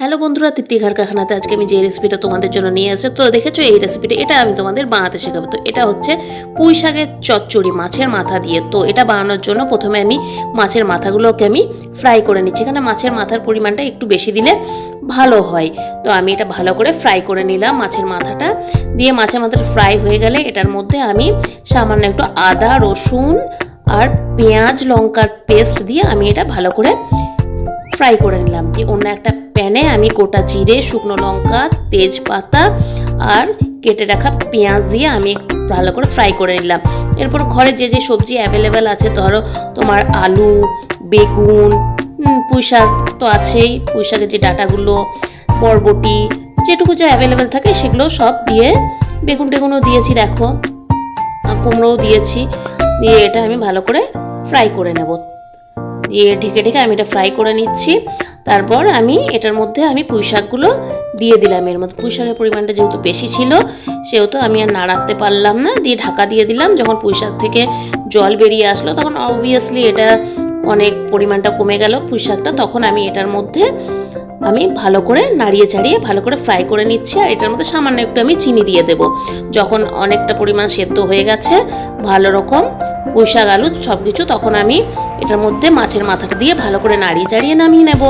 Hello বন্ধুরা, তৃপ্তি ঘর কারখানাতে আজকে আমি যে রেসিপিটা তোমাদের জন্য নিয়ে এসে তো দেখেছ, এই রেসিপিটা এটা আমি তোমাদের বানাতে শেখাবো। তো এটা হচ্ছে পুঁই শাকের চচ্চড়ি, মাছের মাথা দিয়ে। তো এটা বানানোর জন্য প্রথমে আমি মাছের মাথাগুলোকে আমি ফ্রাই করে নিচ্ছি। এখানে মাছের মাথার পরিমাণটা একটু বেশি দিলে ভালো হয়। তো আমি এটা ভালো করে ফ্রাই করে নিলাম মাছের মাথাটা। দিয়ে মাছের মাথাটা ফ্রাই হয়ে গেলে এটার মধ্যে আমি সামান্য একটু আদা, রসুন আর পেঁয়াজ, লঙ্কার পেস্ট দিয়ে আমি এটা ভালো করে ফ্রাই করে নিলাম। দিয়ে অন্য একটা প্যানে আমি গোটা জিরে, শুকনো লঙ্কা, তেজপাতা আর কেটে রাখা পেঁয়াজ দিয়ে আমি ভালো করে ফ্রাই করে নিলাম। এরপর ঘরে যে যে সবজি অ্যাভেলেবেল আছে, ধরো তোমার আলু, বেগুন পুঁই শাক তো আছেই। পুঁই শাকের যে ডাটাগুলো, বরবটি, যেটুকু যা অ্যাভেলেবেল থাকে সেগুলো সব দিয়ে বেগুন টেগুনও দিয়েছি, দেখো। কুমড়োও দিয়েছি। দিয়ে এটা আমি ভালো করে ফ্রাই করে নেব। দিয়ে ঢেকে ঢেকে আমি এটা ফ্রাই করে নিচ্ছি। তারপর আমি এটার মধ্যে আমি পুঁই শাকগুলো দিয়ে দিলাম। এর মধ্যে পুঁই শাকের পরিমাণটা যেহেতু বেশি ছিল, সেহেতু আমি আর নাড়াতে পারলাম না। দিয়ে ঢাকা দিয়ে দিলাম। যখন পুঁই শাক থেকে জল বেরিয়ে আসলো, তখন অবভিয়াসলি এটা অনেক পরিমাণটা কমে গেল পুঁই শাকটা তখন আমি এটার মধ্যে আমি ভালো করে নাড়িয়ে চাড়িয়ে ভালো করে ফ্রাই করে নিচ্ছি। আর এটার মধ্যে সামান্য একটু আমি চিনি দিয়ে দেব। যখন অনেকটা পরিমাণ সেদ্ধ হয়ে গেছে, ভালো রকম পুঁই শাক আলু সব কিছু তখন আমি এটার মধ্যে মাছের মাথাটা দিয়ে ভালো করে নাড়িয়ে চাড়িয়ে নামিয়ে নেব।